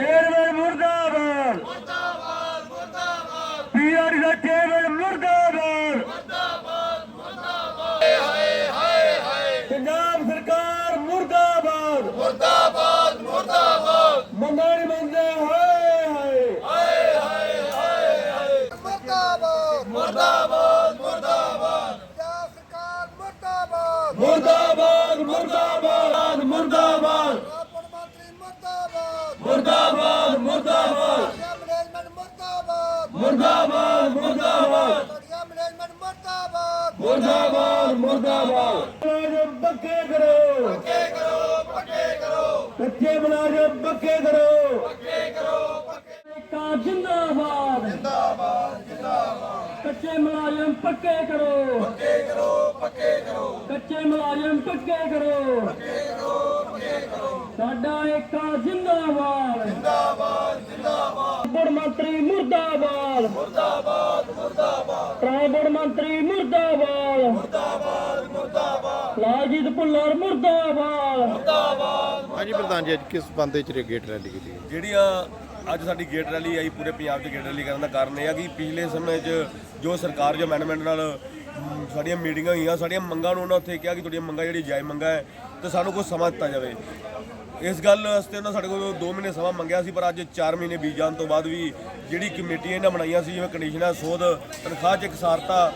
Chairman ਮੁਰਦਾਬਾਦ। ਮੁਰਦਾਬਾਦ ਮੁਰਦਾਬਾਦ। ਪੀਆਰ ਦਾ ਚੇਅਰਮੈਨ ਮੁਰਦਾਬਾਦ। ਮੁਰਦਾਬਾਦ ਮੁਰਦਾਬਾਦ ਹਾਏ ਹਾਏ ਹਾਏ। ਪੰਜਾਬ ਸਰਕਾਰ ਮੁਰਦਾਬਾਦ। ਮੁਰਦਾਬਾਦ ਮੁਰਦਾਬਾਦ। ਮੰਗਾਣੀ ਮੰਗਦੇ ਹਾਏ ਹਾਏ। ਹਾਏ ਹਾਏ ਹਾਏ ਹਾਏ। ਮੁਰਦਾਬਾਦ। ਮੁਰਦਾਬਾਦ ਮੁਰਦਾਬਾਦ। ਪੰਜਾਬ ਸਰਕਾਰ ਮੁਰਦਾਬਾਦ। ਮੁਰਦਾਬਾਦ ਮੁਰਦਾਬਾਦ। ਮੁਰਦਾਬਾਦ ਮੁਰਦਾਬਾਦ। ਮੁਲਾਜ਼ਮ ਪੱਕੇ ਕਰੋ। ਪੱਕੇ ਕਰੋ ਪੱਕੇ ਕਰੋ। ਕੱਚੇ ਮੁਲਾਜ਼ਮ ਪੱਕੇ ਕਰੋ। ਪੱਕੇ ਕਰੋ ਪੱਕੇ ਕਾ ਜਿੰਦਾਬਾਦ। ਜਿੰਦਾਬਾਦ ਜਿੰਦਾਬਾਦ। ਕੱਚੇ ਮੁਲਾਜ਼ਮ ਪੱਕੇ ਕਰੋ। ਪੱਕੇ ਕਰੋ ਪੱਕੇ ਕਰੋ। ਕੱਚੇ ਮੁਲਾਜ਼ਮ ਪੱਕੇ ਕਰੋ। ਪੱਕੇ ਕਰੋ ਪੱਕੇ ਕਰੋ। ਸਾਡਾ ਏਕਾ ਜਿੰਦਾਬਾਦ। ਜਿੰਦਾਬਾਦ ਜਿੰਦਾਬਾਦ। ਬੋਰਡ ਮੰਤਰੀ ਮੁਰਦਾਬਾਦ। ਮੁਰਦਾਬਾਦ ਮੁਰਦਾਬਾਦ। ਟਰਾਂਸਪੋਰਟ ਮੰਤਰੀ ਮੁਰਦਾਬਾਦ ਮੁਰਦਾਬਾਦ ਮੁਰਦਾਬਾਦ ਲਾਲਜੀਤ ਭੁੱਲਰ ਮੁਰਦਾਬਾਦ ਹਾਂਜੀ ਪ੍ਰਧਾਨ ਜੀ, ਅੱਜ ਕਿਸ ਬੰਦੇ 'ਚ ਗੇਟ ਰੈਲੀ ਕੀਤੀ ਗਈ? ਜਿਹੜੀਆਂ ਅੱਜ ਸਾਡੀ ਗੇਟ ਰੈਲੀ ਆਈ, ਪੂਰੇ ਪੰਜਾਬ 'ਚ ਗੇਟ ਰੈਲੀ ਕਰਨ ਦਾ ਕਾਰਨ ਇਹ ਆ ਕਿ ਪਿਛਲੇ ਸਮੇਂ 'ਚ ਜੋ ਸਰਕਾਰ, ਜੋ ਮੈਨੇਜਮੈਂਟ ਨਾਲ ਸਾਡੀਆਂ ਮੀਟਿੰਗਾਂ ਹੋਈਆਂ, ਸਾਡੀਆਂ ਮੰਗਾਂ ਨੂੰ ਉਹਨਾਂ ਉੱਥੇ ਕਿਹਾ ਕਿ ਤੁਹਾਡੀਆਂ ਮੰਗਾਂ ਜਿਹੜੀ ਜਾਇਜ਼ ਮੰਗਾਂ ਹੈ, ਤੇ ਸਾਨੂੰ ਕੁਝ ਸਮਾਂ ਦਿੱਤਾ ਜਾਵੇ ਇਸ ਗੱਲ ਵਾਸਤੇ ਉਹਨਾਂ ਸਾਡੇ ਕੋਲ 2 ਮਹੀਨੇ ਸਮਾਂ ਮੰਗਿਆ ਸੀ, ਪਰ ਅੱਜ 4 ਮਹੀਨੇ ਬੀਤ ਜਾਣ ਤੋਂ ਬਾਅਦ ਵੀ ਜਿਹੜੀ ਕਮੇਟੀਆਂ ਇਹਨਾਂ ਬਣਾਈਆਂ ਸੀ, ਜਿਵੇਂ ਕੰਡੀਸ਼ਨਾਂ ਸੋਧ, ਤਨਖਾਹ 'ਚ ਇਕਸਾਰਤਾ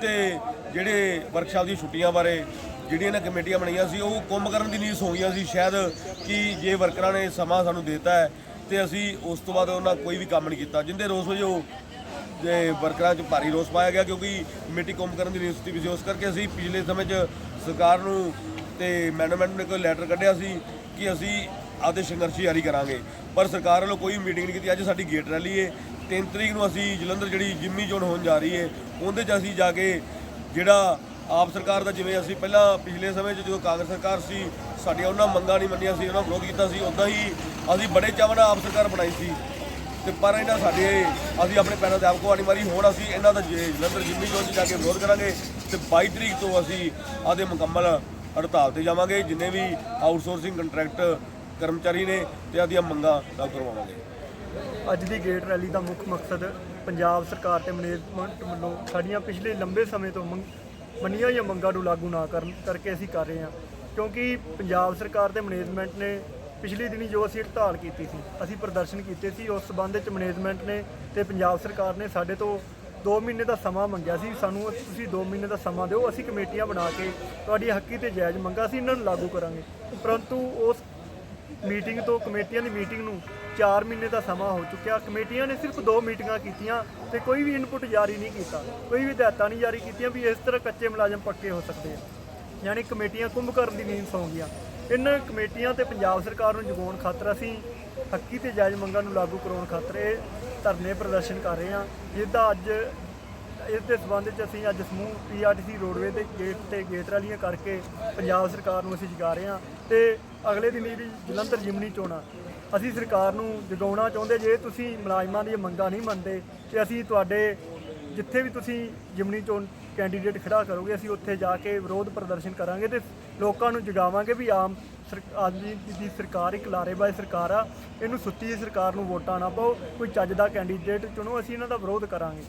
ਤੇ ਜਿਹੜੇ ਵਰਕਸ਼ਾਪ ਦੀ ਛੁੱਟੀਆਂ ਬਾਰੇ ਜਿਹੜੀਆਂ ਇਹਨਾਂ ਕਮੇਟੀਆਂ ਬਣਾਈਆਂ ਸੀ, ਉਹ ਕੁੰਭ ਕਰਨ ਦੀ ਨੀਤ ਹੋ ਗਈਆਂ ਸੀ, ਸ਼ਾਇਦ ਕਿ ਜੇ ਵਰਕਰਾਂ ਨੇ ਸਮਾਂ ਸਾਨੂੰ ਦਿੱਤਾ ਹੈ, ਤੇ ਅਸੀਂ ਉਸ ਤੋਂ ਬਾਅਦ ਉਹਨਾਂ ਕੋਈ ਵੀ ਕੰਮ ਨਹੀਂ ਕੀਤਾ। ਜਿੰਦੇ ਰੋਸ ਵਜੋਂ ਤੇ ਵਰਕਰਾਂ 'ਚ ਭਾਰੀ ਰੋਸ ਪਾਇਆ ਗਿਆ, ਕਿਉਂਕਿ ਕਮੇਟੀ ਕੁੰਭ ਕਰਨ ਦੀ ਨੀਤ ਸੀ ਉਸ ਕਰਕੇ ਅਸੀਂ ਪਿਛਲੇ ਸਮੇਂ 'ਚ ਸਰਕਾਰ ਨੂੰ ਤੇ ਮੈਨੇਜਮੈਂਟ ਨੇ ਕੋਈ ਲੈਟਰ ਕੱਢਿਆ ਸੀ ਕਿ ਅਸੀਂ ਆਪਦੇ ਸੰਘਰਸ਼ ਜਾਰੀ ਕਰਾਂਗੇ। ਪਰ ਸਰਕਾਰ ਵੱਲੋਂ ਕੋਈ ਮੀਟਿੰਗ ਨਹੀਂ ਕੀਤੀ। ਅੱਜ ਸਾਡੀ ਗੇਟ ਰੈਲੀ ਹੈ 3 ਤਰੀਕ ਨੂੰ ਅਸੀਂ ਜਲੰਧਰ ਜਿਹੜੀ ਜਿੰਮੀ ਜੋਨ ਹੋਣ ਜਾ ਰਹੀ ਹੈ ਉਹਦੇ 'ਚ ਅਸੀਂ ਜਾ ਕੇ ਜਿਹੜਾ ਆਪ ਸਰਕਾਰ ਦਾ ਜਿਵੇਂ ਅਸੀਂ ਪਹਿਲਾਂ ਪਿਛਲੇ ਸਮੇਂ 'ਚ ਜਦੋਂ ਕਾਂਗਰਸ ਸਰਕਾਰ ਸੀ, ਸਾਡੀਆਂ ਉਹਨਾਂ ਮੰਗਾਂ ਨਹੀਂ ਮੰਨੀਆਂ ਸੀ, ਉਹਨਾਂ ਵਿਰੋਧ ਕੀਤਾ ਸੀ ਉਦਾਂ ਹੀ ਅਸੀਂ ਬੜੇ ਚਾਵਾਂ ਨਾਲ ਆਪ ਸਰਕਾਰ ਬਣਾਈ ਸੀ। ਤੇ ਪਰ ਇਹਨਾਂ ਸਾਡੇ, ਅਸੀਂ ਆਪਣੇ ਪੈਰਾਂ ਤੇ ਆਪ ਕੁਹਾੜੀ ਮਾਰੀ, ਹੁਣ ਅਸੀਂ ਇਹਨਾਂ ਦਾ ਜੇ ਜਲੰਧਰ ਜਿੰਮੀ ਚੋਣ 'ਚ ਜਾ ਕੇ ਵਿਰੋਧ ਕਰਾਂਗੇ ਤੇ 22 ਤਰੀਕ ਤੋਂ ਅਸੀਂ ਆਦੇ ਮੁਕੰਮਲ ਹੜਤਾਲ ਤੇ ਜਾਵਾਂਗੇ, ਜਿੰਨੇ ਵੀ ਆਊਟਸੋਰਸਿੰਗ ਕੰਟਰੈਕਟ ਕਰਮਚਾਰੀ ਨੇ ਤੇ ਆਦੀਆਂ ਮੰਗਾਂ ਦਾ ਕਰਵਾਵਾਂਗੇ। ਅੱਜ ਦੀ ਗੇਟ ਰੈਲੀ ਦਾ ਮੁੱਖ ਮਕਸਦ ਪੰਜਾਬ ਸਰਕਾਰ ਤੇ ਮੈਨੇਜਮੈਂਟ ਵੱਲੋਂ ਸਾਡੀਆਂ ਪਿਛਲੇ ਲੰਬੇ ਸਮੇਂ ਤੋਂ ਮੰਗ- ਮੰਨੀਆਂ ਹੋਈਆਂ ਮੰਗਾਂ ਨੂੰ ਲਾਗੂ ਨਾ ਕਰਨ ਕਰਕੇ ਅਸੀਂ ਕਰ ਰਹੇ ਹਾਂ। ਕਿਉਂਕਿ ਪੰਜਾਬ ਸਰਕਾਰ ਤੇ ਮੈਨੇਜਮੈਂਟ ਨੇ ਪਿਛਲੀ ਦਿਨੀ ਜੋ ਅਸੀਂ ਹੜਤਾਲ ਕੀਤੀ ਸੀ, ਅਸੀਂ ਪ੍ਰਦਰਸ਼ਨ ਕੀਤੇ ਸੀ, ਉਸ ਸਬੰਧ ਵਿੱਚ ਮੈਨੇਜਮੈਂਟ ਨੇ ਤੇ ਪੰਜਾਬ ਸਰਕਾਰ ਨੇ ਸਾਡੇ ਤੋਂ 2 ਮਹੀਨੇ ਦਾ ਸਮਾਂ ਮੰਗਿਆ ਸੀ। ਸਾਨੂੰ ਤੁਸੀਂ 2 ਮਹੀਨੇ ਦਾ ਸਮਾਂ ਦਿਓ, ਅਸੀਂ ਕਮੇਟੀਆਂ ਬਣਾ ਕੇ ਤੁਹਾਡੀ ਹੱਕੀ ਤੇ ਜਾਇਜ਼ ਮੰਗਾਂ ਸੀ ਇਹਨਾਂ ਨੂੰ ਲਾਗੂ ਕਰਾਂਗੇ। ਪਰੰਤੂ ਉਸ ਮੀਟਿੰਗ ਤੋਂ ਕਮੇਟੀਆਂ ਦੀ ਮੀਟਿੰਗ ਨੂੰ 4 ਮਹੀਨੇ ਦਾ ਸਮਾਂ ਹੋ ਚੁੱਕਿਆ। ਕਮੇਟੀਆਂ ਨੇ ਸਿਰਫ ਦੋ ਮੀਟਿੰਗਾਂ ਕੀਤੀਆਂ ਤੇ ਕੋਈ ਵੀ ਇਨਪੁਟ ਜਾਰੀ ਨਹੀਂ ਕੀਤਾ। ਕੋਈ ਵੀ ਹਦਾਇਤਾਂ ਨਹੀਂ ਜਾਰੀ ਕੀਤੀਆਂ ਵੀ ਇਸ ਤਰ੍ਹਾਂ ਕੱਚੇ ਮੁਲਾਜ਼ਮ ਪੱਕੇ ਹੋ ਸਕਦੇ ਆ। ਯਾਨੀ ਕਮੇਟੀਆਂ ਕੁੰਭ ਕਰਨ ਦੀ ਨੀਂਦ ਸੌਂ ਗਈਆਂ। ਇਹਨਾਂ ਕਮੇਟੀਆਂ ਤੇ ਪੰਜਾਬ ਸਰਕਾਰ ਨੂੰ ਜਗਾਉਣ ਖਾਤਰ ਅਸੀਂ ਹੱਕੀ ਤੇ ਜਾਇਜ਼ ਮੰਗਾਂ ਨੂੰ ਲਾਗੂ ਕਰਾਉਣ ਖਾਤਰ ਇਹ ਧਰਨੇ ਪ੍ਰਦਰਸ਼ਨ ਕਰ ਰਹੇ ਹਾਂ ਜਿਹਦਾ ਅੱਜ ਇਸ ਦੇ ਸਬੰਧ ਵਿੱਚ ਅਸੀਂ ਅੱਜ ਸਮੂਹ ਪੀਆਰਟੀਸੀ ਰੋਡਵੇ ਦੇ ਗੇਟ ਤੇ ਗੇਟ ਰੈਲੀਆਂ ਕਰਕੇ ਪੰਜਾਬ ਸਰਕਾਰ ਨੂੰ ਅਸੀਂ ਜਗਾ ਰਹੇ ਹਾਂ ਤੇ ਅਗਲੇ ਦਿਨ ਜਿਹੜੀ ਜਲੰਧਰ ਜਿਮਨੀ ਚੋਣਾਂ ਅਸੀਂ ਸਰਕਾਰ ਨੂੰ ਜਗਾਉਣਾ ਚਾਹੁੰਦੇ ਜੇ ਤੁਸੀਂ ਮੁਲਾਜ਼ਮਾਂ ਦੀਆਂ ਮੰਗਾਂ ਨਹੀਂ ਮੰਨਦੇ, ਤੇ ਅਸੀਂ ਤੁਹਾਡੇ ਜਿੱਥੇ ਵੀ ਤੁਸੀਂ ਜਿਮਨੀ ਚੋਣ ਕੈਂਡੀਡੇਟ ਖੜਾ ਕਰੋਗੇ, ਅਸੀਂ ਉੱਥੇ ਜਾ ਕੇ ਵਿਰੋਧ ਪ੍ਰਦਰਸ਼ਨ ਕਰਾਂਗੇ ਤੇ ਲੋਕਾਂ ਨੂੰ ਜਗਾਵਾਂਗੇ ਵੀ ਆਮ ਸਰ- ਆਦਮੀ ਦੀ ਸਰਕਾਰ ਇੱਕ ਲਾਰੇਬਾਜ਼ ਸਰਕਾਰ ਆ, ਇਹਨੂੰ ਸੁੱਤੀ ਸਰਕਾਰ ਨੂੰ ਵੋਟਾਂ ਨਾ ਪਾਓ, ਕੋਈ ਚੱਜ ਦਾ ਕੈਂਡੀਡੇਟ ਚੁਣੋ, ਅਸੀਂ ਇਹਨਾਂ ਦਾ ਵਿਰੋਧ ਕਰਾਂਗੇ।